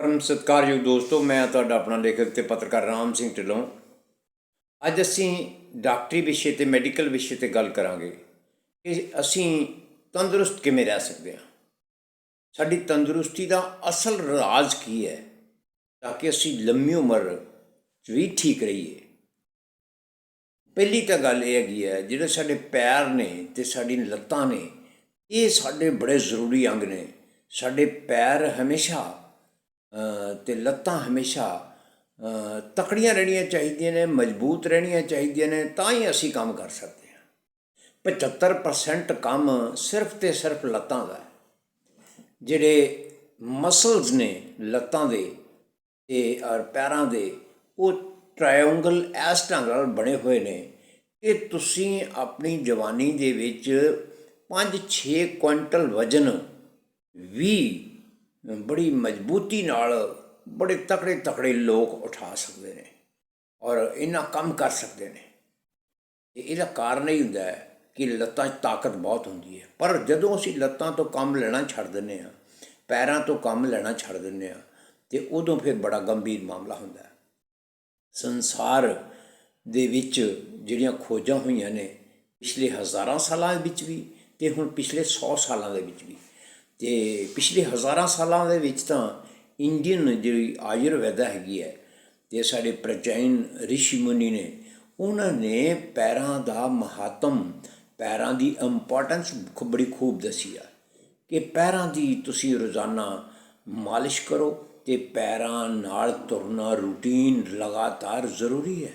ਪਰਮ ਸਤਿਕਾਰਯੋਗ ਦੋਸਤੋ, ਮੈਂ ਤੁਹਾਡਾ ਆਪਣਾ ਲੇਖਕ ਤੇ ਪੱਤਰਕਾਰ ਰਾਮ ਸਿੰਘ ਢਿੱਲੋਂ। ਅੱਜ ਅਸੀਂ ਡਾਕਟਰੀ ਵਿਸ਼ੇ ਤੇ ਮੈਡੀਕਲ ਵਿਸ਼ੇ ਤੇ ਗੱਲ ਕਰਾਂਗੇ ਕਿ ਅਸੀਂ ਤੰਦਰੁਸਤ ਕਿਵੇਂ ਰਹਿ ਸਕਦੇ ਹਾਂ। ਸਾਡੀ ਤੰਦਰੁਸਤੀ ਦਾ ਅਸਲ ਰਾਜ਼ ਕੀ ਹੈ ਤਾਂ ਕਿ ਅਸੀਂ ਲੰਮੀ ਉਮਰ 'ਚ ਵੀ ਠੀਕ ਰਹੀਏ। ਪਹਿਲੀ ਤਾਂ ਗੱਲ ਇਹ ਹੈਗੀ ਹੈ, ਜਿਹੜੇ ਸਾਡੇ ਪੈਰ ਨੇ ਤੇ ਸਾਡੀ ਲੱਤਾਂ ਨੇ, ਇਹ ਸਾਡੇ ਬੜੇ ਜ਼ਰੂਰੀ ਅੰਗ ਨੇ। ਸਾਡੇ ਪੈਰ ਹਮੇਸ਼ਾ ਤੇ ਲੱਤਾਂ ਹਮੇਸ਼ਾ ਤਕੜੀਆਂ ਰਹਿਣੀਆਂ ਚਾਹੀਦੀਆਂ ਨੇ, ਮਜ਼ਬੂਤ ਰਹਿਣੀਆਂ ਚਾਹੀਦੀਆਂ ਨੇ, ਤਾਂ ਹੀ ਅਸੀਂ ਕੰਮ ਕਰ ਸਕਦੇ ਹਾਂ। 75% ਕੰਮ ਸਿਰਫ ਤੇ ਸਿਰਫ ਲੱਤਾਂ ਦਾ ਜਿਹੜੇ ਮਸਲਸ ਨੇ ਲੱਤਾਂ ਦੇ ਤੇ ਔਰ ਪੈਰਾਂ ਦੇ, ਉਹ ਟ੍ਰਾਇੰਗਲ ਇਸ ਢੰਗ ਨਾਲ ਬਣੇ ਹੋਏ ਨੇ ਕਿ ਤੁਸੀਂ ਆਪਣੀ ਜਵਾਨੀ ਦੇ ਵਿੱਚ 5-6 ਕੁਇੰਟਲ ਵਜਨ ਵੀ ਬੜੀ ਮਜ਼ਬੂਤੀ ਨਾਲ ਬੜੇ ਤਕੜੇ ਤਕੜੇ ਲੋਕ ਉਠਾ ਸਕਦੇ ਨੇ ਔਰ ਇਹਨਾਂ ਕੰਮ ਕਰ ਸਕਦੇ ਨੇ। ਤੇ ਇਹਦਾ ਕਾਰਨ ਇਹ ਹੁੰਦਾ ਹੈ ਕਿ ਲੱਤਾਂ 'ਚ ਤਾਕਤ ਬਹੁਤ ਹੁੰਦੀ ਹੈ। ਪਰ ਜਦੋਂ ਅਸੀਂ ਲੱਤਾਂ ਤੋਂ ਕੰਮ ਲੈਣਾ ਛੱਡ ਦਿੰਦੇ ਹਾਂ, ਪੈਰਾਂ ਤੋਂ ਕੰਮ ਲੈਣਾ ਛੱਡ ਦਿੰਦੇ ਹਾਂ, ਤੇ ਉਦੋਂ ਫਿਰ ਬੜਾ ਗੰਭੀਰ ਮਾਮਲਾ ਹੁੰਦਾ ਹੈ। ਸੰਸਾਰ ਦੇ ਵਿੱਚ ਜਿਹੜੀਆਂ ਖੋਜਾਂ ਹੋਈਆਂ ਨੇ, ਪਿਛਲੇ ਹਜ਼ਾਰਾਂ ਸਾਲਾਂ ਵਿੱਚ ਵੀ ਤੇ ਹੁਣ ਪਿਛਲੇ 100 ਸਾਲਾਂ ਦੇ ਵਿੱਚ ਵੀ। ਤੇ ਪਿਛਲੇ ਹਜ਼ਾਰਾਂ ਸਾਲਾਂ ਦੇ ਵਿੱਚ ਤਾਂ ਇੰਡੀਅਨ ਜਿਹੜੀ ਆਯੁਰਵੈਦਾ ਹੈਗੀ ਹੈ ਤੇ ਸਾਡੇ ਪ੍ਰਚੈਨ ਰਿਸ਼ੀ ਮੁਨੀ ਨੇ, ਉਹਨਾਂ ਨੇ ਪੈਰਾਂ ਦਾ ਮਹਾਤਮ, ਪੈਰਾਂ ਦੀ ਇੰਪੋਰਟੈਂਸ ਬੜੀ ਖੂਬ ਦੱਸੀ ਆ ਕਿ ਪੈਰਾਂ ਦੀ ਤੁਸੀਂ ਰੋਜ਼ਾਨਾ ਮਾਲਿਸ਼ ਕਰੋ ਤੇ ਪੈਰਾਂ ਨਾਲ ਤੁਰਨਾ ਰੂਟੀਨ ਲਗਾਤਾਰ ਜ਼ਰੂਰੀ ਹੈ।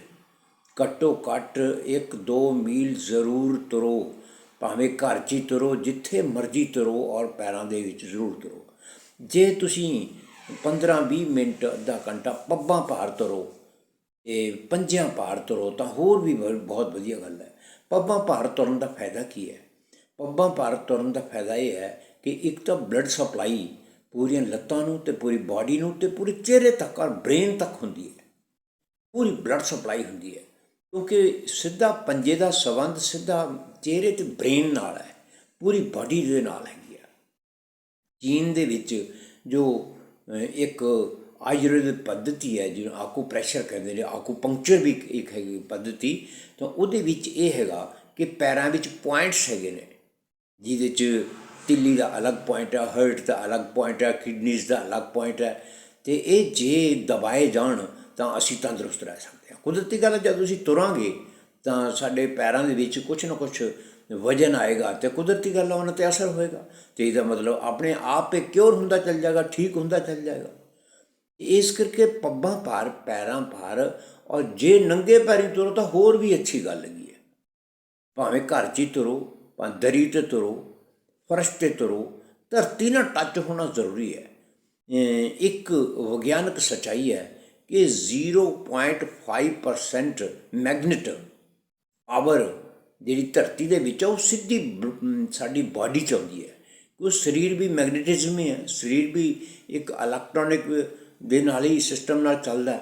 ਘੱਟੋ ਘੱਟ 1-2 ਮੀਲ ਜ਼ਰੂਰ ਤੁਰੋ ਭਾਵੇਂ ਘਰ 'ਚ ਹੀ ਤੁਰੋ, ਜਿੱਥੇ ਮਰਜ਼ੀ ਤੁਰੋ ਔਰ ਪੈਰਾਂ ਦੇ ਵਿੱਚ ਜ਼ਰੂਰ ਤੁਰੋ। ਜੇ ਤੁਸੀਂ 15-20 ਮਿੰਟ ਅੱਧਾ ਘੰਟਾ ਪੱਬਾਂ ਭਾਰ ਤੁਰੋ ਇਹ ਪੰਜਿਆਂ ਭਾਰ ਤੁਰੋ, ਤਾਂ ਹੋਰ ਵੀ ਬ- ਬਹੁਤ ਵਧੀਆ ਗੱਲ ਹੈ। ਪੱਬਾਂ ਭਾਰ ਤੁਰਨ ਦਾ ਫਾਇਦਾ ਕੀ ਹੈ? ਪੱਬਾਂ ਭਾਰ ਤੁਰਨ ਦਾ ਫਾਇਦਾ ਇਹ ਹੈ ਕਿ ਇੱਕ ਤਾਂ ਬਲੱਡ ਸਪਲਾਈ ਪੂਰੀਆਂ ਲੱਤਾਂ ਨੂੰ ਤੇ ਪੂਰੀ ਬਾਡੀ ਨੂੰ ਤੇ ਪੂਰੇ ਚਿਹਰੇ ਤੱਕ ਔਰ ਬ੍ਰੇਨ ਤੱਕ ਹੁੰਦੀ ਹੈ। ਪੂਰੀ ਬਲੱਡ ਸਪਲਾਈ ਹੁੰਦੀ ਹੈ। ਕਿਉਂਕਿ ਸਿੱਧਾ ਪੰਜੇ ਦਾ ਸੰਬੰਧ, ਸਿੱਧਾ ਚਿਹਰੇ ਤੇ ਬ੍ਰੇਨ ਨਾਲ ਹੈ, ਪੂਰੀ ਬਾਡੀ ਦੇ ਨਾਲ ਹੈਗੀ ਆ। ਚੀਨ ਦੇ ਵਿੱਚ ਜੋ ਇੱਕ ਆਯੁਰਵੇਦ ਪੱਧਤੀ ਹੈ, ਜਿਹਨੂੰ ਆਕੂਪ੍ਰੈਸ਼ਰ ਕਹਿੰਦੇ ਨੇ, ਆਕੂਪੰਕਚਰ ਵੀ ਇੱਕ ਹੈਗੀ ਪੱਧਤੀ, ਤਾਂ ਉਹਦੇ ਵਿੱਚ ਇਹ ਹੈਗਾ ਕਿ ਪੈਰਾਂ ਵਿੱਚ ਪੁਆਇੰਟਸ ਹੈਗੇ ਨੇ, ਜਿਹਦੇ 'ਚ ਤਿੱਲੀ ਦਾ ਅਲੱਗ ਪੁਆਇੰਟ ਹੈ ਹਰਟ ਦਾ ਅਲੱਗ ਪੁਆਇੰਟ ਹੈ ਕਿਡਨੀਜ਼ ਦਾ ਅਲੱਗ ਪੁਆਇੰਟ ਹੈ ਤੇ ਇਹ ਜੇ ਦਬਾਏ ਜਾਣ ਤਾਂ ਅਸੀਂ ਤੰਦਰੁਸਤ ਰਹਿ ਸਕਦੇ ਹਾਂ। ਕੁਦਰਤੀ ਗੱਲ ਜਦ ਤੁਸੀਂ ਤੁਰਾਂਗੇ ਤਾਂ ਸਾਡੇ ਪੈਰਾਂ ਦੇ ਵਿੱਚ ਕੁਝ ਨਾ ਕੁਝ ਵਜਨ ਆਏਗਾ ਤੇ ਕੁਦਰਤੀ ਗੱਲ ਉਹਨਾਂ ਤੇ ਅਸਰ ਹੋਏਗਾ। ਤੇ ਇਹਦਾ ਮਤਲਬ ਆਪਣੇ ਆਪ 'ਤੇ ਕਿਉਰ ਹੁੰਦਾ ਚੱਲ ਜਾਏਗਾ, ਠੀਕ ਹੁੰਦਾ ਚੱਲ ਜਾਏਗਾ। ਇਸ ਕਰਕੇ ਪੱਬਾਂ ਭਾਰ, ਪੈਰਾਂ ਭਾਰ ਔਰ ਜੇ ਨੰਗੇ ਪੈਰੀ ਤੁਰੋ ਤਾਂ ਹੋਰ ਵੀ ਅੱਛੀ ਗੱਲ ਹੈਗੀ ਹੈ। ਭਾਵੇਂ ਘਰ 'ਚ ਹੀ ਤੁਰੋ, ਭਾਵੇਂ ਦਰੀ ਤੇ ਤੁਰੋ, ਫਰਸ਼ ਤੇ ਤੁਰੋ, ਧਰਤੀ ਨਾਲ ਟੱਚ ਹੋਣਾ ਜ਼ਰੂਰੀ ਹੈ। ਇੱਕ ਵਿਗਿਆਨਕ ਸਚਾਈ ਹੈ ਕਿ 0.5% ਮੈਗਨੇਟ ਆਵਰ ਜਿਹੜੀ ਧਰਤੀ ਦੇ ਵਿੱਚ ਆ, ਉਹ ਸਿੱਧੀ ਸਾਡੀ ਬਾਡੀ ਚ ਆਉਂਦੀ ਹੈ। ਉਹ ਸਰੀਰ ਵੀ ਮੈਗਨੇਟਿਜ਼ਮ ਹੀ ਹੈ। ਸਰੀਰ ਵੀ ਇੱਕ ਇਲੈਕਟ੍ਰੋਨਿਕ ਦੇ ਨਾਲ ਹੀ ਸਿਸਟਮ ਨਾਲ ਚੱਲਦਾ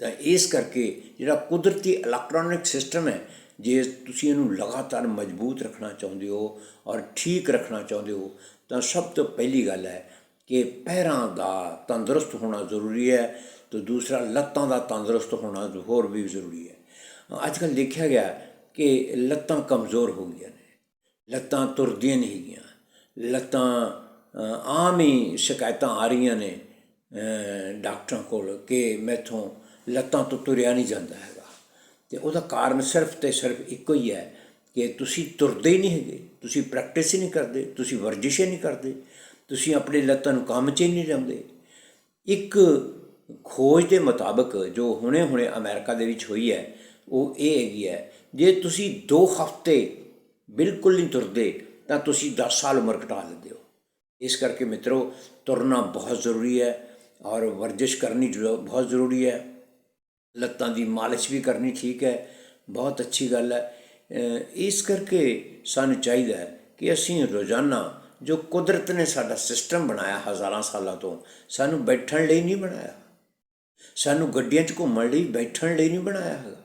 ਤਾਂ ਇਸ ਕਰਕੇ ਜਿਹੜਾ ਕੁਦਰਤੀ ਇਲੈਕਟ੍ਰੋਨਿਕ ਸਿਸਟਮ ਹੈ, ਜੇ ਤੁਸੀਂ ਇਹਨੂੰ ਲਗਾਤਾਰ ਮਜ਼ਬੂਤ ਰੱਖਣਾ ਚਾਹੁੰਦੇ ਹੋ ਔਰ ਠੀਕ ਰੱਖਣਾ ਚਾਹੁੰਦੇ ਹੋ, ਤਾਂ ਸਭ ਤੋਂ ਪਹਿਲੀ ਗੱਲ ਹੈ ਕਿ ਪੈਰਾਂ ਦਾ ਤੰਦਰੁਸਤ ਹੋਣਾ ਜ਼ਰੂਰੀ ਹੈ ਤੇ ਦੂਸਰਾ ਲੱਤਾਂ ਦਾ ਤੰਦਰੁਸਤ ਹੋਣਾ ਹੋਰ ਵੀ ਜ਼ਰੂਰੀ ਹੈ। ਅੱਜ ਕੱਲ੍ਹ ਦੇਖਿਆ ਗਿਆ ਕਿ ਲੱਤਾਂ ਕਮਜ਼ੋਰ ਹੋ ਗਈਆਂ ਨੇ। ਲੱਤਾਂ ਤੁਰਦੀਆਂ ਨਹੀਂ ਹੈਗੀਆਂ। ਲੱਤਾਂ ਆਮ ਹੀ ਸ਼ਿਕਾਇਤਾਂ ਆ ਰਹੀਆਂ ਨੇ ਡਾਕਟਰਾਂ ਕੋਲ ਕਿ ਮੈਥੋਂ ਲੱਤਾਂ ਤੋਂ ਤੁਰਿਆ ਨਹੀਂ ਜਾਂਦਾ ਹੈਗਾ। ਤੇ ਉਹਦਾ ਕਾਰਨ ਸਿਰਫ ਤੇ ਸਿਰਫ ਇੱਕੋ ਹੀ ਹੈ ਕਿ ਤੁਸੀਂ ਤੁਰਦੇ ਹੀ ਨਹੀਂ ਹੈਗੇ। ਤੁਸੀਂ ਪ੍ਰੈਕਟਿਸ ਹੀ ਨਹੀਂ ਕਰਦੇ। ਤੁਸੀਂ ਵਰਜਿਸ਼ ਹੀ ਨਹੀਂ ਕਰਦੇ। ਤੁਸੀਂ ਆਪਣੀ ਲੱਤਾਂ ਨੂੰ ਕੰਮ 'ਚ ਹੀ ਨਹੀਂ ਲਿਆਉਂਦੇ ਇੱਕ ਖੋਜ ਦੇ ਮੁਤਾਬਕ ਜੋ ਹੁਣੇ-ਹੁਣੇ ਅਮਰੀਕਾ ਦੇ ਵਿੱਚ ਹੋਈ ਹੈ ਉਹ ਇਹ ਹੈਗੀ ਹੈ, ਜੇ ਤੁਸੀਂ 2 ਹਫ਼ਤੇ ਬਿਲਕੁਲ ਨਹੀਂ ਤੁਰਦੇ, ਤਾਂ ਤੁਸੀਂ 10 ਸਾਲ ਉਮਰ ਘਟਾ ਲੈਂਦੇ ਹੋ। ਇਸ ਕਰਕੇ ਮਿੱਤਰੋ, ਤੁਰਨਾ ਬਹੁਤ ਜ਼ਰੂਰੀ ਹੈ ਔਰ ਵਰਜਿਸ਼ ਕਰਨੀ ਬਹੁਤ ਜ਼ਰੂਰੀ ਹੈ। ਲੱਤਾਂ ਦੀ ਮਾਲਿਸ਼ ਵੀ ਕਰਨੀ ਠੀਕ ਹੈ, ਬਹੁਤ ਅੱਛੀ ਗੱਲ ਹੈ। ਇਸ ਕਰਕੇ ਸਾਨੂੰ ਚਾਹੀਦਾ ਹੈ ਕਿ ਅਸੀਂ ਰੋਜ਼ਾਨਾ ਜੋ ਕੁਦਰਤ ਨੇ ਸਾਡਾ ਸਿਸਟਮ ਬਣਾਇਆ ਹਜ਼ਾਰਾਂ ਸਾਲਾਂ ਤੋਂ, ਸਾਨੂੰ ਬੈਠਣ ਲਈ ਨਹੀਂ ਬਣਾਇਆ। ਸਾਨੂੰ ਗੱਡੀਆਂ 'ਚ ਘੁੰਮਣ ਲਈ ਬੈਠਣ ਲਈ ਨਹੀਂ ਬਣਾਇਆ ਹੈਗਾ।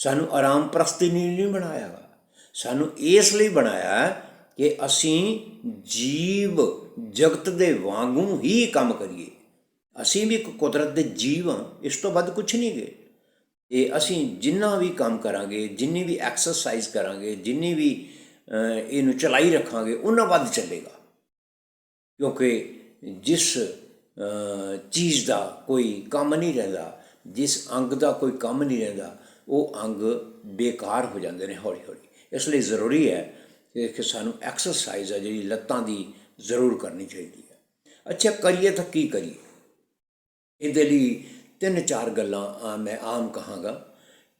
ਸਾਨੂੰ ਆਰਾਮ ਪ੍ਰਸਤੀ ਨਹੀਂ ਬਣਾਇਆ ਹੈਗਾ ਸਾਨੂੰ ਇਸ ਲਈ ਬਣਾਇਆ ਕਿ ਅਸੀਂ ਜੀਵ ਜਗਤ ਦੇ ਵਾਂਗੂ ਹੀ ਕੰਮ ਕਰੀਏ। ਅਸੀਂ ਵੀ ਇੱਕ ਕੁਦਰਤ ਦੇ ਜੀਵ ਹਾਂ, ਇਸ ਤੋਂ ਵੱਧ ਕੁਝ ਨਹੀਂ ਗੇ। ਇਹ ਅਸੀਂ ਜਿੰਨਾ ਵੀ ਕੰਮ ਕਰਾਂਗੇ, ਜਿੰਨੀ ਵੀ ਐਕਸਰਸਾਈਜ਼ ਕਰਾਂਗੇ, ਜਿੰਨੀ ਵੀ ਇਹਨੂੰ ਚਲਾਈ ਰੱਖਾਂਗੇ, ਉਹਨਾਂ ਵੱਧ ਚੱਲੇਗਾ। ਕਿਉਂਕਿ ਜਿਸ ਚੀਜ਼ ਦਾ ਕੋਈ ਕੰਮ ਨਹੀਂ ਰਹਿੰਦਾ, ਜਿਸ ਅੰਗ ਦਾ ਕੋਈ ਕੰਮ ਨਹੀਂ ਰਹਿੰਦਾ ਉਹ ਅੰਗ ਬੇਕਾਰ ਹੋ ਜਾਂਦੇ ਨੇ ਹੌਲੀ ਹੌਲੀ ਇਸ ਲਈ ਜ਼ਰੂਰੀ ਹੈ ਕਿ ਸਾਨੂੰ ਐਕਸਰਸਾਈਜ਼ ਹੈ ਜਿਹੜੀ ਲੱਤਾਂ ਦੀ ਜ਼ਰੂਰ ਕਰਨੀ ਚਾਹੀਦੀ ਹੈ। ਅੱਛਾ, ਕਰੀਏ ਤਾਂ ਕੀ ਕਰੀਏ? ਇਹਦੇ ਲਈ ਤਿੰਨ ਚਾਰ ਗੱਲਾਂ ਮੈਂ ਆਮ ਕਹਾਂਗਾ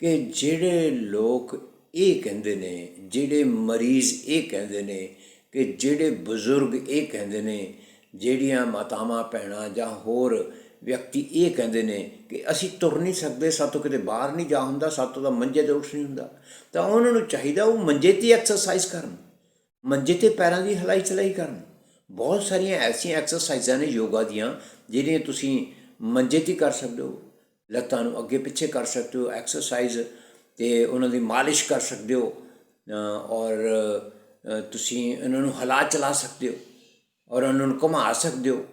ਕਿ ਜਿਹੜੇ ਲੋਕ ਇਹ ਕਹਿੰਦੇ ਨੇ, ਜਿਹੜੇ ਮਰੀਜ਼ ਇਹ ਕਹਿੰਦੇ ਨੇ ਕਿ ਜਿਹੜੇ ਬਜ਼ੁਰਗ ਇਹ ਕਹਿੰਦੇ ਨੇ, ਜਿਹੜੀਆਂ ਮਾਤਾਵਾਂ, ਭੈਣਾਂ ਜਾਂ ਹੋਰ ਵਿਅਕਤੀ ਇਹ ਕਹਿੰਦੇ ਨੇ ਕਿ ਅਸੀਂ ਤੁਰ ਨਹੀਂ ਸਕਦੇ, ਸਾਤੋਂ ਕਿਤੇ ਬਾਹਰ ਨਹੀਂ ਜਾ ਹੁੰਦਾ, ਸਾਤੋਂ ਤਾਂ ਮੰਜੇ ਤੇ ਉੱਠ ਨਹੀਂ ਹੁੰਦਾ। ਤਾਂ ਉਹਨਾਂ ਨੂੰ ਚਾਹੀਦਾ ਉਹ ਮੰਜੇ ਤੇ ਐਕਸਰਸਾਈਜ਼ ਕਰਨ, ਮੰਜੇ ਤੇ ਪੈਰਾਂ ਦੀ ਹਲਾਈ ਚਲਾਈ ਕਰਨ। ਬਹੁਤ ਸਾਰੀਆਂ ਐਸੀਆਂ ਐਕਸਰਸਾਈਜ਼ਾਂ ਨੇ ਯੋਗਾ ਦੀਆਂ, ਜਿਹੜੀਆਂ ਤੁਸੀਂ ਮੰਜੇ ਤੇ ਕਰ ਸਕਦੇ ਹੋ, ਲੱਤਾਂ ਨੂੰ ਅੱਗੇ ਪਿੱਛੇ ਕਰ ਸਕਦੇ ਹੋ ਐਕਸਰਸਾਈਜ਼ ਤੇ ਉਹਨਾਂ ਦੀ ਮਾਲਿਸ਼ ਕਰ ਸਕਦੇ ਹੋ ਔਰ ਤੁਸੀਂ ਇਹਨਾਂ ਨੂੰ ਹਲਾ ਚਲਾ ਸਕਦੇ ਹੋ, ਔਰ ਉਹਨਾਂ ਨੂੰ ਘੁਮਾ ਸਕਦੇ ਹੋ।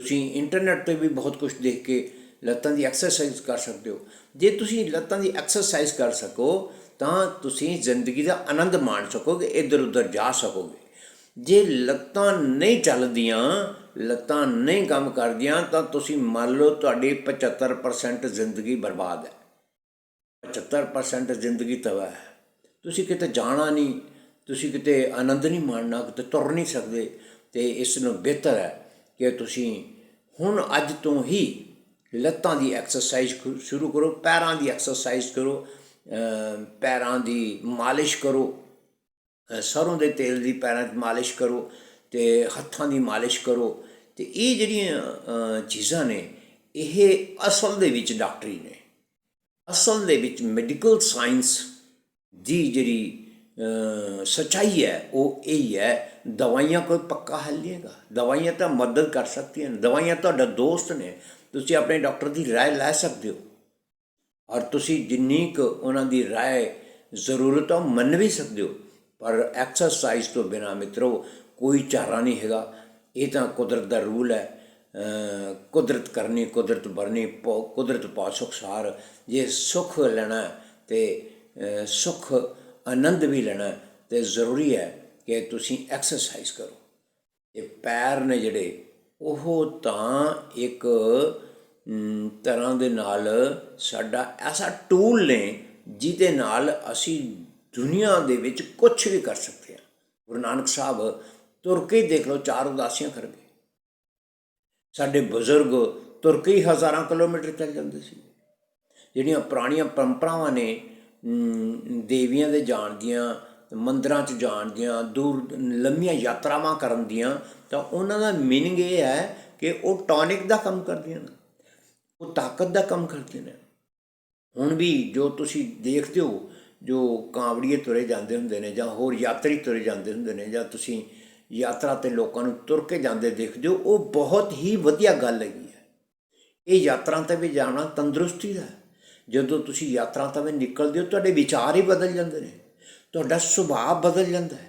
ਤੁਸੀਂ ਇੰਟਰਨੈਟ ਤੇ ਵੀ ਬਹੁਤ ਕੁਝ ਦੇਖ ਕੇ ਲੱਤਾਂ ਦੀ ਐਕਸਰਸਾਈਜ਼ ਕਰ ਸਕਦੇ ਹੋ। ਜੇ ਤੁਸੀਂ ਲੱਤਾਂ ਦੀ ਐਕਸਰਸਾਈਜ਼ ਕਰ ਸਕੋ, ਤਾਂ ਤੁਸੀਂ ਜ਼ਿੰਦਗੀ ਦਾ ਆਨੰਦ ਮਾਣ ਸਕੋਗੇ ਇੱਧਰ ਉੱਧਰ ਜਾ ਸਕੋਗੇ। ਜੇ ਲੱਤਾਂ ਨਹੀਂ ਚੱਲਦੀਆਂ, ਲੱਤਾਂ ਨਹੀਂ ਕੰਮ ਕਰਦੀਆਂ, ਤਾਂ ਤੁਸੀਂ ਮੰਨ ਲਓ ਤੁਹਾਡੀ 75% ਜ਼ਿੰਦਗੀ ਬਰਬਾਦ ਹੈ। 75% ਜ਼ਿੰਦਗੀ ਤਬਾਹ ਹੈ। ਤੁਸੀਂ ਕਿਤੇ ਜਾਣਾ ਨਹੀਂ, ਤੁਸੀਂ ਕਿਤੇ ਆਨੰਦ ਨਹੀਂ ਮਾਣਨਾ, ਕਿਤੇ ਤੁਰ ਨਹੀਂ ਸਕਦੇ, ਤੇ ਇਸ ਨੂੰ ਬਿਹਤਰ ਹੈ ਕਿ ਤੁਸੀਂ ਹੁਣ ਅੱਜ ਤੋਂ ਹੀ ਲੱਤਾਂ ਦੀ ਐਕਸਰਸਾਈਜ਼ ਸ਼ੁਰੂ ਕਰੋ ਪੈਰਾਂ ਦੀ ਐਕਸਰਸਾਈਜ਼ ਕਰੋ ਪੈਰਾਂ ਦੀ ਮਾਲਿਸ਼ ਕਰੋ ਅ, ਸਰੋਂ ਦੇ ਤੇਲ ਦੀ ਪੈਰਾਂ 'ਚ ਮਾਲਿਸ਼ ਕਰੋ ਤੇ ਹੱਥਾਂ ਦੀ ਮਾਲਿਸ਼ ਕਰੋ ਤੇ ਇਹ ਜਿਹੜੀਆਂ ਚੀਜ਼ਾਂ ਨੇ ਇਹ ਅਸਲ ਦੇ ਵਿੱਚ ਡਾਕਟਰੀ ਨੇ। ਅਸਲ ਦੇ ਵਿੱਚ ਮੈਡੀਕਲ ਸਾਇੰਸ ਦੀ ਜਿਹੜੀ ਅ, ਸੱਚਾਈ ਹੈ ਉਹ ਇਹ ਹੀ ਹੈ ਦਵਾਈਆਂ ਕੋਈ ਪੱਕਾ ਹੱਲ ਨਹੀਂ ਹੈਗਾ ਦਵਾਈਆਂ ਤਾਂ ਮਦਦ ਕਰ ਸਕਦੀਆਂ ਨੇ ਦਵਾਈਆਂ ਤੁਹਾਡਾ ਦੋਸਤ ਨੇ ਤੁਸੀਂ ਆਪਣੇ ਡਾਕਟਰ ਦੀ ਰਾਏ ਲੈ ਸਕਦੇ ਹੋ ਔਰ ਤੁਸੀਂ ਜਿੰਨੀ ਕੁ ਉਹਨਾਂ ਦੀ ਰਾਏ ਜ਼ਰੂਰਤ ਆ ਉਹ ਮੰਨ ਵੀ ਸਕਦੇ ਹੋ ਪਰ ਐਕਸਰਸਾਈਜ਼ ਤੋਂ ਬਿਨਾ ਮਿੱਤਰੋ ਕੋਈ ਚਾਰਾ ਨਹੀਂ ਹੈਗਾ ਇਹ ਤਾਂ ਕੁਦਰਤ ਦਾ ਰੂਲ ਹੈ ਅਹ ਕੁਦਰਤ ਕਰਨੀ ਕੁਦਰਤ ਵਰਨੀ ਪੋ- ਕੁਦਰਤ ਪਾ ਸੁਖਸਾਰ ਜੇ ਸੁਖ ਲੈਣਾ ਹੈ ਤੇ ਅਹ ਸੁਖ ਆਨੰਦ ਵੀ ਲੈਣਾ ਹੈ ਤੇ ਜ਼ਰੂਰੀ ਹੈ ਕਿ ਤੁਸੀਂ ਐਕਸਰਸਾਈਜ਼ ਕਰੋ। ਇਹ ਪੈਰ ਨੇ ਜਿਹੜੇ, ਉਹ ਤਾਂ ਇੱਕ ਤਰ੍ਹਾਂ ਦੇ ਨਾਲ ਸਾਡਾ ਐਸਾ ਟੂਲ ਨੇ ਜਿਹਦੇ ਨਾਲ ਅਸੀਂ ਦੁਨੀਆ ਦੇ ਵਿੱਚ ਕੁਝ ਵੀ ਕਰ ਸਕਦੇ ਹਾਂ। ਗੁਰੂ ਨਾਨਕ ਸਾਹਿਬ ਤੁਰ ਕੇ ਹੀ ਦੇਖ ਲਓ, ਚਾਰ ਉਦਾਸੀਆਂ ਕਰ ਗਏ। ਸਾਡੇ ਬਜ਼ੁਰਗ ਤੁਰ ਕੇ ਹੀ ਹਜ਼ਾਰਾਂ ਕਿਲੋਮੀਟਰ ਚੱਲ ਜਾਂਦੇ ਸੀ। ਜਿਹੜੀਆਂ ਪੁਰਾਣੀਆਂ ਪਰੰਪਰਾਵਾਂ ਨੇ ਦੇਵੀਆਂ ਦੇ ਜਾਣ ਦੀਆਂ ਮੰਦਰਾਂ 'ਚ ਜਾਣ ਦੀਆਂ ਦੂਰ ਲੰਮੀਆਂ ਯਾਤਰਾਵਾਂ ਕਰਨ ਦੀਆਂ, ਤਾਂ ਉਹਨਾਂ ਦਾ ਮੀਨਿੰਗ ਇਹ ਹੈ ਕਿ ਉਹ ਟੌਨਿਕ ਦਾ ਕੰਮ ਕਰਦੀਆਂ ਨੇ, ਉਹ ਤਾਕਤ ਦਾ ਕੰਮ ਕਰਦੀਆਂ ਨੇ ਹੁਣ ਵੀ ਜੋ ਤੁਸੀਂ ਦੇਖਦੇ ਹੋ, ਜੋ ਕਾਂਵੜੀਏ ਤੁਰੇ ਜਾਂਦੇ ਹੁੰਦੇ ਨੇ ਜਾਂ ਹੋਰ ਯਾਤਰੀ ਤੁਰੇ ਜਾਂਦੇ ਹੁੰਦੇ ਨੇ ਜਾਂ ਤੁਸੀਂ ਯਾਤਰਾ ਤੇ ਲੋਕਾਂ ਨੂੰ ਤੁਰ ਕੇ ਜਾਂਦੇ ਦੇਖਦੇ ਹੋ, ਉਹ ਬਹੁਤ ਹੀ ਵਧੀਆ ਗੱਲ ਹੈਗੀ ਹੈ ਇਹ ਯਾਤਰਾ ਤੇ ਵੀ ਜਾਣਾ ਤੰਦਰੁਸਤੀ ਦਾ ਹੈ। ਜਦੋਂ ਤੁਸੀਂ ਯਾਤਰਾ ਤੇ ਵੀ ਨਿਕਲਦੇ ਹੋ, ਤੁਹਾਡੇ ਵਿਚਾਰ ਹੀ ਬਦਲ ਜਾਂਦੇ ਨੇ। ਤੁਹਾਡਾ ਸੁਭਾਅ ਬਦਲ ਜਾਂਦਾ ਹੈ।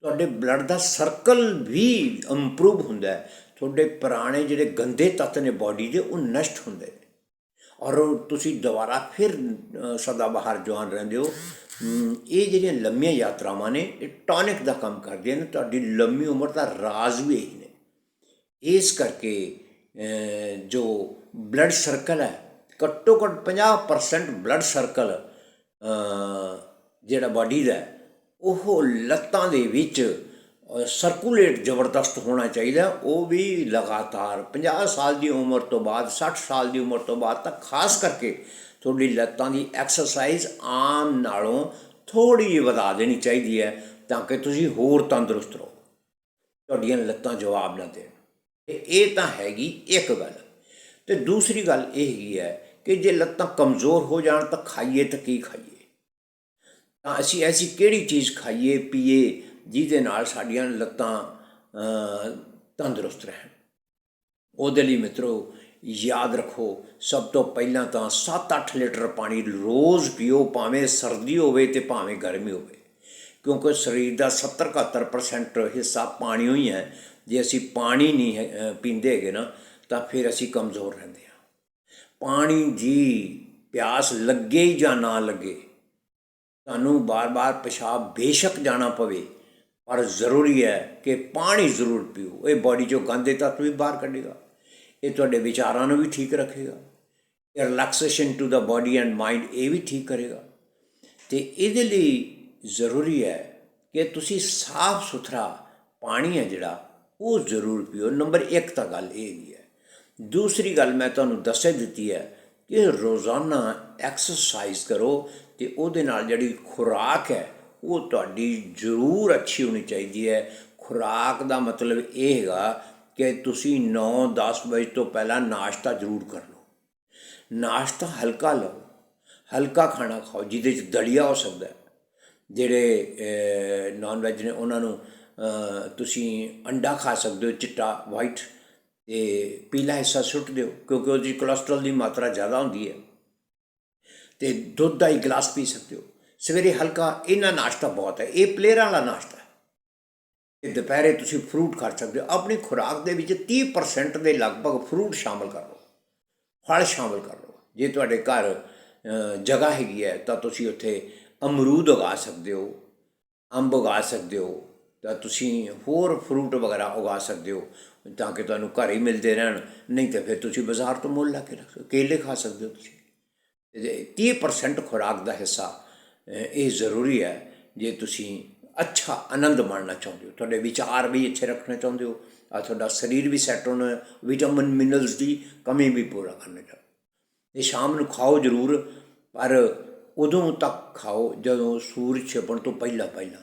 ਤੁਹਾਡੇ ਬਲੱਡ ਦਾ ਸਰਕਲ ਵੀ ਇੰਪਰੂਵ ਹੁੰਦਾ ਹੈ। ਤੁਹਾਡੇ ਪੁਰਾਣੇ ਜਿਹੜੇ ਗੰਦੇ ਤੱਤ ਨੇ ਬਾਡੀ ਦੇ, ਉਹ ਨਸ਼ਟ ਹੁੰਦੇ ਨੇ। ਔਰ ਤੁਸੀਂ ਦੁਬਾਰਾ ਫਿਰ ਸਦਾ ਬਾਹਰ ਜਵਾਨ ਰਹਿੰਦੇ ਹੋ। ਇਹ ਜਿਹੜੀਆਂ ਲੰਮੀਆਂ ਯਾਤਰਾਵਾਂ ਨੇ, ਇਹ ਟੌਨਿਕ ਦਾ ਕੰਮ ਕਰਦੀਆਂ ਨੇ। ਤੁਹਾਡੀ ਲੰਮੀ ਉਮਰ ਦਾ ਰਾਜ਼ ਵੀ ਇਹੀ ਨੇ। ਇਸ ਕਰਕੇ ਜੋ ਬਲੱਡ ਸਰਕਲ ਹੈ ਘੱਟੋ ਘੱਟ 50% ਬਲੱਡ ਸਰਕਲ ਜਿਹੜਾ ਬਾਡੀ ਦਾ, ਉਹ ਲੱਤਾਂ ਦੇ ਵਿੱਚ ਸਰਕੂਲੇਟ ਜ਼ਬਰਦਸਤ ਹੋਣਾ ਚਾਹੀਦਾ। ਉਹ ਵੀ ਲਗਾਤਾਰ 50 ਸਾਲ ਦੀ ਉਮਰ ਤੋਂ ਬਾਅਦ 60 ਸਾਲ ਦੀ ਉਮਰ ਤੋਂ ਬਾਅਦ ਤਾਂ ਖਾਸ ਕਰਕੇ ਤੁਹਾਡੀ ਲੱਤਾਂ ਦੀ ਐਕਸਰਸਾਈਜ਼ ਆਮ ਨਾਲੋਂ ਥੋੜੀ ਜਿਹੀ ਵਧਾ ਦੇਣੀ ਚਾਹੀਦੀ ਹੈ, ਤਾਂ ਕਿ ਤੁਸੀਂ ਹੋਰ ਤੰਦਰੁਸਤ ਰਹੋ। ਤੁਹਾਡੀਆਂ ਲੱਤਾਂ ਜਵਾਬ ਨਾ ਦੇਣ। ਤੇ ਇਹ ਤਾਂ ਹੈਗੀ ਇੱਕ ਗੱਲ। ਤੇ ਦੂਸਰੀ ਗੱਲ ਇਹ ਹੈਗੀ ਹੈ ਕਿ ਜੇ ਲੱਤਾਂ ਕਮਜ਼ੋਰ ਹੋ ਜਾਣ ਤਾਂ ਖਾਈਏ ਤਾਂ ਕੀ ਖਾਈਏ? ਤਾਂ ਅਸੀਂ ਐਸੀ ਕਿਹੜੀ ਚੀਜ਼ ਖਾਈਏ, ਪੀਏ, ਜਿਹਦੇ ਨਾਲ ਸਾਡੀਆਂ ਲੱਤਾਂ ਤੰਦਰੁਸਤ ਰਹਿਣ? ਉਹਦੇ ਲਈ ਮਿੱਤਰੋ, ਯਾਦ ਰੱਖੋ, ਸਭ ਤੋਂ ਪਹਿਲਾਂ ਤਾਂ 7-8 ਲੀਟਰ ਪਾਣੀ ਰੋਜ਼ ਪੀਓ, ਭਾਵੇਂ ਸਰਦੀ ਹੋਵੇ ਤੇ ਭਾਵੇਂ ਗਰਮੀ ਹੋਵੇ। ਕਿਉਂਕਿ ਸਰੀਰ ਦਾ 70-71% ਹਿੱਸਾ ਪਾਣੀ ਹੀ ਹੈ। ਜੇ ਅਸੀਂ ਪਾਣੀ ਨਹੀਂ ਹੈ- ਪੀਂਦੇ ਹੈਗੇ ਨਾ, ਤਾਂ ਫਿਰ ਅਸੀਂ ਕਮਜ਼ੋਰ ਰਹਿੰਦੇ ਪਾਣੀ ਜੀ ਪਿਆਸ ਲੱਗੇ ਜਾਂ ਨਾ ਲੱਗੇ ਤੁਹਾਨੂੰ ਬਾਰ-ਬਾਰ ਪਿਸ਼ਾਬ ਬੇਸ਼ੱਕ ਜਾਣਾ ਪਵੇ, ਪਰ ਜ਼ਰੂਰੀ ਹੈ ਕਿ ਪਾਣੀ ਜ਼ਰੂਰ ਪੀਓ। ਇਹ ਬਾਡੀ ਚੋਂ ਗੰਦੇ ਤੱਤ ਵੀ ਬਾਹਰ ਕੱਢੇਗਾ। ਇਹ ਤੁਹਾਡੇ ਵਿਚਾਰਾਂ ਨੂੰ ਵੀ ਠੀਕ ਰੱਖੇਗਾ। ਇਹ relaxation to the body and mind ਇਹ ਵੀ ਠੀਕ ਕਰੇਗਾ। ਤੇ ਇਹਦੇ ਲਈ ਜ਼ਰੂਰੀ ਹੈ ਕਿ ਤੁਸੀਂ ਸਾਫ਼ ਸੁਥਰਾ ਪਾਣੀ ਹੈ ਜਿਹੜਾ, ਉਹ ਜ਼ਰੂਰ ਪੀਓ। ਨੰਬਰ 1 ਤਾਂ ਗੱਲ ਇਹ ਹੈਗੀ ਹੈ ਦੂਸਰੀ ਗੱਲ ਮੈਂ ਤੁਹਾਨੂੰ ਦੱਸੇ ਦਿੱਤੀ ਹੈ ਕਿ ਰੋਜ਼ਾਨਾ ਐਕਸਰਸਾਈਜ਼ ਕਰੋ ਤੇ ਉਹਦੇ ਨਾਲ ਜਿਹੜੀ ਖੁਰਾਕ ਹੈ, ਉਹ ਤੁਹਾਡੀ ਜ਼ਰੂਰ ਅੱਛੀ ਹੋਣੀ ਚਾਹੀਦੀ ਹੈ। ਖੁਰਾਕ ਦਾ ਮਤਲਬ ਇਹ ਹੈਗਾ ਕਿ ਤੁਸੀਂ 9-10 ਵਜੇ ਤੋਂ ਪਹਿਲਾਂ ਨਾਸ਼ਤਾ ਜ਼ਰੂਰ ਕਰ ਲਓ। ਨਾਸ਼ਤਾ ਹਲਕਾ ਲਓ, ਹਲਕਾ ਖਾਣਾ ਖਾਓ, ਜਿਹਦੇ ਚ ਦਲੀਆ ਹੋ ਸਕਦਾ ਹੈ। ਜਿਹੜੇ ਨਾਨ ਵੈਜ ਨੇ, ਉਹਨਾਂ ਨੂੰ ਤੁਸੀਂ ਅੰਡਾ ਖਾ ਸਕਦੇ ਹੋ, ਚਿੱਟਾ ਵਾਈਟ ਤੇ ਪੀਲਾ ਹਿੱਸਾ ਸੁੱਟ ਦਿਓ, ਕਿਉਂਕਿ ਉਹਦੀ ਕੋਲੇਸਟ੍ਰੋਲ ਦੀ ਮਾਤਰਾ ਜ਼ਿਆਦਾ ਹੁੰਦੀ ਹੈ। ਤੇ ਦੁੱਧ ਦਾ ਹੀ ਗਲਾਸ ਪੀ ਸਕਦੇ ਹੋ। ਸਵੇਰੇ ਹਲਕਾ ਇਹਨਾਂ ਨਾਸ਼ਤਾ ਬਹੁਤ ਹੈ, ਇਹ ਪਲੇਅਰਾਂ ਵਾਲਾ ਨਾਸ਼ਤਾ ਹੈ। ਤੇ ਦੁਪਹਿਰੇ ਤੁਸੀਂ ਫਰੂਟ ਖਾ ਸਕਦੇ ਹੋ, ਆਪਣੀ ਖੁਰਾਕ ਦੇ ਵਿੱਚ 30% ਦੇ ਲਗਭਗ ਫਰੂਟ ਸ਼ਾਮਲ ਕਰ ਲਓ, ਫਲ ਸ਼ਾਮਲ ਕਰ ਲਓ। ਜੇ ਤੁਹਾਡੇ ਘਰ ਜਗ੍ਹਾ ਹੈਗੀ ਹੈ, ਤਾਂ ਤੁਸੀਂ ਉੱਥੇ ਅਮਰੂਦ ਉਗਾ ਸਕਦੇ ਹੋ, ਅੰਬ ਉਗਾ ਸਕਦੇ ਹੋ ਤਾਂ ਤੁਸੀਂ ਹੋਰ ਫਰੂਟ ਵਗੈਰਾ ਉਗਾ ਸਕਦੇ ਹੋ ਤਾਂ ਕਿ ਤੁਹਾਨੂੰ ਘਰ ਹੀ ਮਿਲਦੇ ਰਹਿਣ। ਨਹੀਂ ਤਾਂ ਫਿਰ ਤੁਸੀਂ ਬਾਜ਼ਾਰ ਤੋਂ ਮੁੱਲ ਲਾ ਕੇ ਰੱਖ ਕੇਲੇ ਖਾ ਸਕਦੇ ਹੋ ਤੁਸੀਂ। ਤੇ 30% ਖੁਰਾਕ ਦਾ ਹਿੱਸਾ ਇਹ ਜ਼ਰੂਰੀ ਹੈ ਜੇ ਤੁਸੀਂ ਅੱਛਾ ਆਨੰਦ ਮਾਣਨਾ ਚਾਹੁੰਦੇ ਹੋ। ਤੁਹਾਡੇ ਵਿਚਾਰ ਵੀ ਅੱਛੇ ਰੱਖਣਾ ਚਾਹੁੰਦੇ ਹੋ ਆ ਤੁਹਾਡਾ ਸਰੀਰ ਵੀ ਸੈੱਟ ਹੋਣਾ ਵਿਟਾਮਿਨ ਮਿਨਰਲਸ ਦੀ ਕਮੀ ਵੀ ਪੂਰਾ ਕਰਨਾ ਚਾਹੁੰਦੇ ਇਹ ਸ਼ਾਮ ਨੂੰ ਖਾਓ ਜ਼ਰੂਰ, ਪਰ ਉਦੋਂ ਤੱਕ ਖਾਓ ਜਦੋਂ ਸੂਰਜ ਛਿਪਣ ਤੋਂ ਪਹਿਲਾਂ ਪਹਿਲਾਂ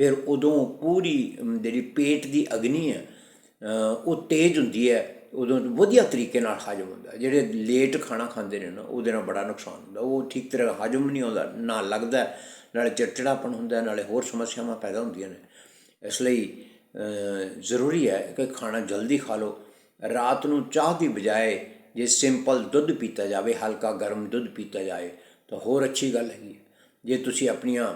ਫਿਰ ਉਦੋਂ ਪੂਰੀ ਜਿਹੜੀ ਪੇਟ ਦੀ ਅਗਨੀ ਹੈ ਉਹ ਤੇਜ਼ ਹੁੰਦੀ ਹੈ, ਉਦੋਂ ਵਧੀਆ ਤਰੀਕੇ ਨਾਲ ਹਜਮ ਹੁੰਦਾ। ਜਿਹੜੇ ਲੇਟ ਖਾਣਾ ਖਾਂਦੇ ਨੇ ਨਾ, ਉਹਦੇ ਨਾਲ ਬੜਾ ਨੁਕਸਾਨ ਹੁੰਦਾ। ਉਹ ਠੀਕ ਤਰ੍ਹਾਂ ਹਜਮ ਨਹੀਂ ਹੁੰਦਾ ਨਾ ਲੱਗਦਾ, ਨਾਲੇ ਚਿੜਚਿੜਾਪਣ ਹੁੰਦਾ, ਨਾਲੇ ਹੋਰ ਸਮੱਸਿਆਵਾਂ ਪੈਦਾ ਹੁੰਦੀਆਂ ਨੇ। ਇਸ ਲਈ ਜ਼ਰੂਰੀ ਹੈ ਕਿ ਖਾਣਾ ਜਲਦੀ ਖਾ ਲਓ। ਰਾਤ ਨੂੰ ਚਾਹ ਦੀ ਬਜਾਏ ਜੇ ਸਿੰਪਲ ਦੁੱਧ ਪੀਤਾ ਜਾਵੇ, ਹਲਕਾ ਗਰਮ ਦੁੱਧ ਪੀਤਾ ਜਾਏ, ਤਾਂ ਹੋਰ ਅੱਛੀ ਗੱਲ ਹੈਗੀ ਹੈ। ਜੇ ਤੁਸੀਂ ਆਪਣੀਆਂ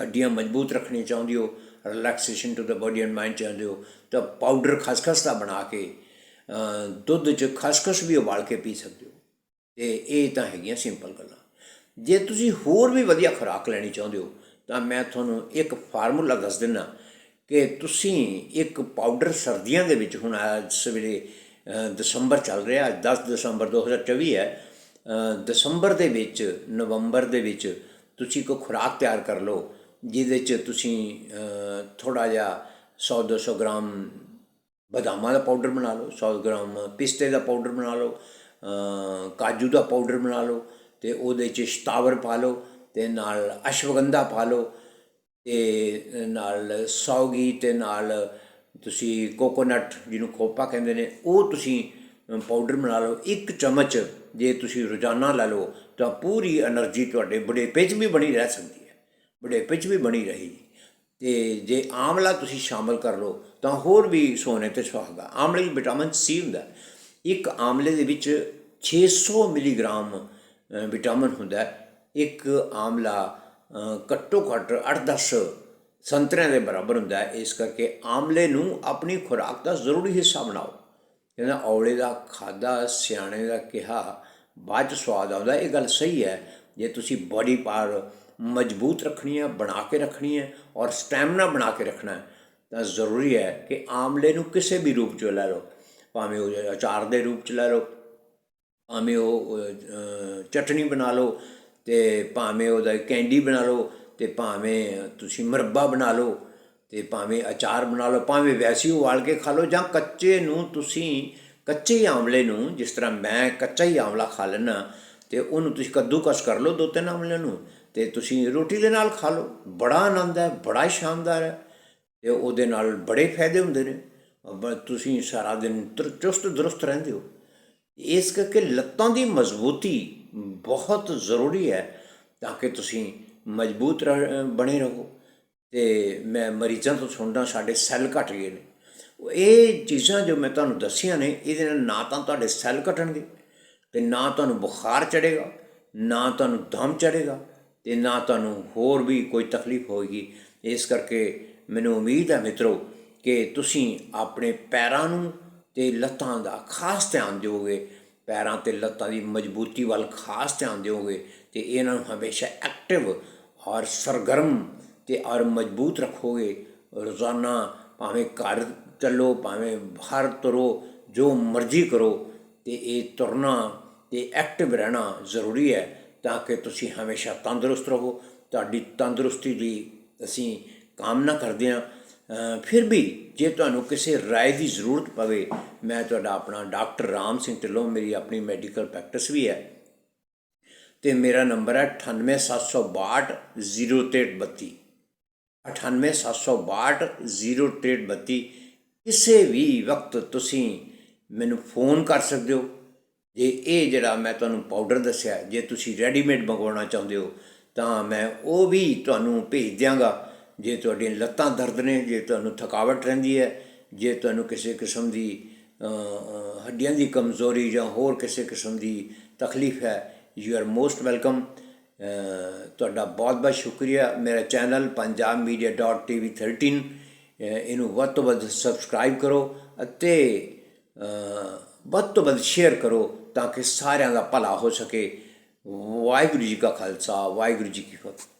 ਹੱਡੀਆਂ ਮਜ਼ਬੂਤ ਰੱਖਣੀ ਚਾਹੁੰਦੇ ਹੋ relaxation to the body and mind ਚਾਹੁੰਦੇ ਹੋ, ਤਾਂ ਪਾਊਡਰ ਖਸਖਸ ਦਾ ਬਣਾ ਕੇ ਦੁੱਧ 'ਚ ਖਸਖਸ ਵੀ ਉਬਾਲ ਕੇ ਪੀ ਸਕਦੇ ਹੋ। ਤੇ ਇਹ ਤਾਂ ਹੈਗੀਆਂ ਸਿੰਪਲ ਗੱਲਾਂ। ਜੇ ਤੁਸੀਂ ਹੋਰ ਵੀ ਵਧੀਆ ਖੁਰਾਕ ਲੈਣੀ ਚਾਹੁੰਦੇ ਹੋ, ਤਾਂ ਮੈਂ ਤੁਹਾਨੂੰ ਇੱਕ ਫਾਰਮੂਲਾ ਦੱਸ ਦਿੰਦਾ ਕਿ ਤੁਸੀਂ ਇੱਕ ਪਾਊਡਰ ਸਰਦੀਆਂ ਦੇ ਵਿੱਚ, ਹੁਣ ਅੱਜ ਸਵੇਰੇ ਦਸੰਬਰ ਚੱਲ ਰਿਹਾ, ਅੱਜ 10 ਦਸੰਬਰ 2024 ਹੈ ਦਸੰਬਰ ਦੇ ਵਿੱਚ, ਨਵੰਬਰ ਦੇ ਵਿੱਚ ਤੁਸੀਂ ਕੋਈ ਖੁਰਾਕ ਤਿਆਰ ਕਰ ਲਓ ਜਿਹਦੇ 'ਚ ਤੁਸੀਂ ਥੋੜਾ ਜਿਹਾ 100 200 ਗ੍ਰਾਮ ਬਦਾਮਾਂ ਦਾ ਪਾਊਡਰ ਬਣਾ ਲਓ 100 ਗ੍ਰਾਮ ਪਿਸਤੇ ਦਾ ਪਾਊਡਰ ਬਣਾ ਲਓ ਕਾਜੂ ਦਾ ਪਾਊਡਰ ਬਣਾ ਲਓ ਤੇ ਉਹਦੇ 'ਚ ਸ਼ਤਾਵਰ ਪਾ ਲਓ ਤੇ ਨਾਲ ਅਸ਼ਵਗੰਧਾ ਪਾ ਲਓ ਤੇ ਨਾਲ ਸੌਗੀ ਤੇ ਨਾਲ ਤੁਸੀਂ ਕੋਕੋਨਟ ਜਿਹਨੂੰ ਖੋਪਾ ਕਹਿੰਦੇ ਨੇ, ਉਹ ਤੁਸੀਂ ਪਾਊਡਰ ਬਣਾ ਲਓ। ਇੱਕ ਚਮਚ ਜੇ ਤੁਸੀਂ ਰੋਜ਼ਾਨਾ ਲੈ ਲਓ ਤਾਂ ਪੂਰੀ એનર્ਜੀ ਤੁਹਾਡੇ ਬੁਢੇਪੇ 'ਚ ਵੀ ਬਣੀ ਰਹਿ ਸਕਦੀ। ਬੁਢੇਪੇ 'ਚ ਵੀ ਬਣੀ ਰਹੀ। ਤੇ ਜੇ ਆਮਲਾ ਤੁਸੀਂ ਸ਼ਾਮਲ ਕਰ ਲਓ, ਤਾਂ ਹੋਰ ਵੀ ਸੋਨੇ ਤੇ ਸੁਹਾਗਾ ਆਮਲੇ ਵਿੱਚ ਵਿਟਾਮਿਨ ਸੀ ਹੁੰਦਾ। ਇੱਕ ਆਮਲੇ ਦੇ ਵਿੱਚ 600 ਮਿਲੀਗ੍ਰਾਮ ਵਿਟਾਮਿਨ ਹੁੰਦਾ। ਇੱਕ ਆਮਲਾ ਘੱਟੋ ਘੱਟ 8-10 ਸੰਤਰਿਆਂ ਦੇ ਬਰਾਬਰ ਹੁੰਦਾ। ਹੈ ਇਸ ਕਰਕੇ ਆਮਲੇ ਨੂੰ ਆਪਣੀ ਖੁਰਾਕ ਦਾ ਜ਼ਰੂਰੀ ਹਿੱਸਾ ਬਣਾਓ। ਕਹਿੰਦਾ, ਔਲੇ ਦਾ ਖਾਦਾ ਸਿਆਣੇ ਦਾ ਕਿਹਾ, ਬਾਅਦ ਚ ਸਵਾਦ ਆਉਂਦਾ। ਇਹ ਗੱਲ ਸਹੀ ਹੈ। ਜੇ ਤੁਸੀਂ ਬੋਡੀ ਪਾਰ ਮਜ਼ਬੂਤ ਰੱਖਣੀ ਹੈ, ਬਣਾ ਕੇ ਰੱਖਣੀ ਹੈ ਔਰ ਸਟੈਮਿਨਾ ਬਣਾ ਕੇ ਰੱਖਣਾ ਹੈ। ਤਾਂ ਜ਼ਰੂਰੀ ਹੈ ਕਿ ਆਮਲੇ ਨੂੰ ਕਿਸੇ ਵੀ ਰੂਪ ਚ ਲੈ ਲਓ। ਭਾਵੇਂ ਉਹ ਅਚਾਰ ਦੇ ਰੂਪ ਚ ਲੈ ਲਓ, ਭਾਵੇਂ ਉਹ ਚਟਣੀ ਬਣਾ ਲਓ ਤੇ ਭਾਵੇਂ ਉਹਦਾ ਕੈਂਡੀ ਬਣਾ ਲਓ ਤੇ ਭਾਵੇਂ ਤੁਸੀਂ ਮੁਰੱਬਾ ਬਣਾ ਲਓ ਤੇ ਭਾਵੇਂ ਅਚਾਰ ਬਣਾ ਲਓ, ਭਾਵੇਂ ਵੈਸੀ ਉਬਾਲ ਕੇ ਖਾ ਲਓ ਜਾਂ ਕੱਚੇ ਨੂੰ ਤੁਸੀਂ, ਕੱਚੇ ਹੀ ਆਮਲੇ ਨੂੰ ਜਿਸ ਤਰ੍ਹਾਂ ਮੈਂ ਕੱਚਾ ਹੀ ਆਮਲਾ ਖਾ ਲੈਣਾ ਤੇ ਉਹਨੂੰ ਤੁਸੀਂ ਕੱਦੂਕਸ ਕਰ ਲਓ ਦੋ ਤਿੰਨ ਆਮਲਿਆਂ ਨੂੰ। ਤੇ ਤੁਸੀਂ ਰੋਟੀ ਦੇ ਨਾਲ ਖਾ ਲਓ। ਬੜਾ ਆਨੰਦ ਹੈ, ਬੜਾ ਹੀ ਸ਼ਾਨਦਾਰ ਹੈ। ਤੇ ਉਹਦੇ ਨਾਲ ਬੜੇ ਫਾਇਦੇ ਹੁੰਦੇ ਨੇ। ਤੁਸੀਂ ਸਾਰਾ ਦਿਨ ਤਰ- ਚੁਸਤ ਦਰੁਸਤ ਰਹਿੰਦੇ ਹੋ। ਇਸ ਕਰਕੇ ਲੱਤਾਂ ਦੀ ਮਜ਼ਬੂਤੀ ਬਹੁਤ ਜ਼ਰੂਰੀ ਹੈ ਤਾਂ ਕਿ ਤੁਸੀਂ ਮਜ਼ਬੂਤ ਰਹਿ- ਬਣੇ ਰਹੋ। ਤੇ ਮੈਂ ਮਰੀਜ਼ਾਂ ਤੋਂ ਸੁਣਦਾ, ਸਾਡੇ ਸੈੱਲ ਘਟ ਗਏ ਨੇ। ਇਹ ਚੀਜ਼ਾਂ ਜੋ ਮੈਂ ਤੁਹਾਨੂੰ ਦੱਸੀਆਂ ਨੇ, ਇਹਦੇ ਨਾਲ ਨਾ ਤਾਂ ਤੁਹਾਡੇ ਸੈੱਲ ਘਟਣਗੇ ਤੇ ਨਾ ਤੁਹਾਨੂੰ ਬੁਖਾਰ ਚੜੇਗਾ ਨਾ ਤੁਹਾਨੂੰ ਦਮ ਚੜੇਗਾ ਤੇ ਨਾ ਤੁਹਾਨੂੰ ਹੋਰ ਵੀ ਕੋਈ ਤਕਲੀਫ ਹੋਏਗੀ। ਇਸ ਕਰਕੇ ਮੈਨੂੰ ਉਮੀਦ ਹੈ ਮਿੱਤਰੋ ਕਿ ਤੁਸੀਂ ਆਪਣੇ ਪੈਰਾਂ ਨੂੰ ਤੇ ਲੱਤਾਂ ਦਾ ਖਾਸ ਧਿਆਨ ਦਿਓਗੇ। ਪੈਰਾਂ ਤੇ ਲੱਤਾਂ ਦੀ ਮਜ਼ਬੂਤੀ ਵੱਲ ਖਾਸ ਧਿਆਨ ਦਿਓਗੇ ਤੇ ਇਹਨਾਂ ਨੂੰ ਹਮੇਸ਼ਾ ਐਕਟਿਵ ਔਰ ਸਰਗਰਮ ਤੇ ਔਰ ਮਜ਼ਬੂਤ ਰੱਖੋਗੇ। ਰੋਜ਼ਾਨਾ ਭਾਵੇਂ ਘਰ ਚੱਲੋ, ਭਾਵੇਂ ਬਾਹਰ ਤੁਰੋ, ਜੋ ਮਰਜ਼ੀ ਕਰੋ ਤੇ ਇਹ ਤੁਰਨਾ ਤੇ ਐਕਟਿਵ ਰਹਿਣਾ ਜ਼ਰੂਰੀ ਹੈ। ਤਾਂ ਕਿ ਤੁਸੀਂ ਹਮੇਸ਼ਾ ਤੰਦਰੁਸਤ ਰਹੋ। ਤੁਹਾਡੀ ਤੰਦਰੁਸਤੀ ਦੀ ਅਸੀਂ ਕਾਮਨਾ ਕਰਦੇ ਹਾਂ। ਫਿਰ ਵੀ ਜੇ ਤੁਹਾਨੂੰ ਕਿਸੇ ਰਾਏ ਦੀ ਜ਼ਰੂਰਤ ਪਵੇ, ਮੈਂ ਤੁਹਾਡਾ ਆਪਣਾ ਡਾਕਟਰ ਰਾਮ ਸਿੰਘ ਢਿੱਲੋਂ, ਮੇਰੀ ਆਪਣੀ ਮੈਡੀਕਲ ਪ੍ਰੈਕਟਿਸ ਵੀ ਹੈ। ਤੇ ਮੇਰਾ ਨੰਬਰ ਹੈ 9872203332 9872203332 ਕਿਸੇ ਵੀ ਵਕਤ ਤੁਸੀਂ ਮੈਨੂੰ ਫੋਨ ਕਰ ਸਕਦੇ ਹੋ। ਜੇ ਇਹ ਜਿਹੜਾ ਮੈਂ ਤੁਹਾਨੂੰ ਪਾਊਡਰ ਦੱਸਿਆ ਜੇ ਤੁਸੀਂ ਰੈਡੀਮੇਡ ਮੰਗਵਾਉਣਾ ਚਾਹੁੰਦੇ ਹੋ ਤਾਂ ਮੈਂ ਉਹ ਵੀ ਤੁਹਾਨੂੰ ਭੇਜ ਦਿਆਂਗਾ। ਜੇ ਤੁਹਾਡੀਆਂ ਲੱਤਾਂ ਦਰਦ ਨੇ ਜੇ ਤੁਹਾਨੂੰ ਥਕਾਵਟ ਰਹਿੰਦੀ ਹੈ ਜੇ ਤੁਹਾਨੂੰ ਕਿਸੇ ਕਿਸਮ ਦੀ ਹੱਡੀਆਂ ਦੀ ਕਮਜ਼ੋਰੀ ਜਾਂ ਹੋਰ ਕਿਸੇ ਕਿਸਮ ਦੀ ਤਕਲੀਫ ਹੈ ਯੂ ਆਰ ਮੋਸਟ ਵੈਲਕਮ ਤੁਹਾਡਾ ਬਹੁਤ ਬਹੁਤ ਸ਼ੁਕਰੀਆ। ਮੇਰਾ ਚੈਨਲ punjabmedia.tv13 ਅ, ਇਹਨੂੰ ਵੱਧ ਤੋਂ ਵੱਧ ਸਬਸਕ੍ਰਾਈਬ ਕਰੋ ਅਤੇ ਵੱਧ ਤੋਂ ਵੱਧ ਸ਼ੇਅਰ ਕਰੋ। ਤਾਂ ਕਿ ਸਾਰਿਆਂ ਦਾ ਭਲਾ ਹੋ ਸਕੇ। ਵਾਹਿਗੁਰੂ ਜੀ ਕਾ ਖਾਲਸਾ, ਵਾਹਿਗੁਰੂ ਜੀ ਕੀ ਫਤਿਹ।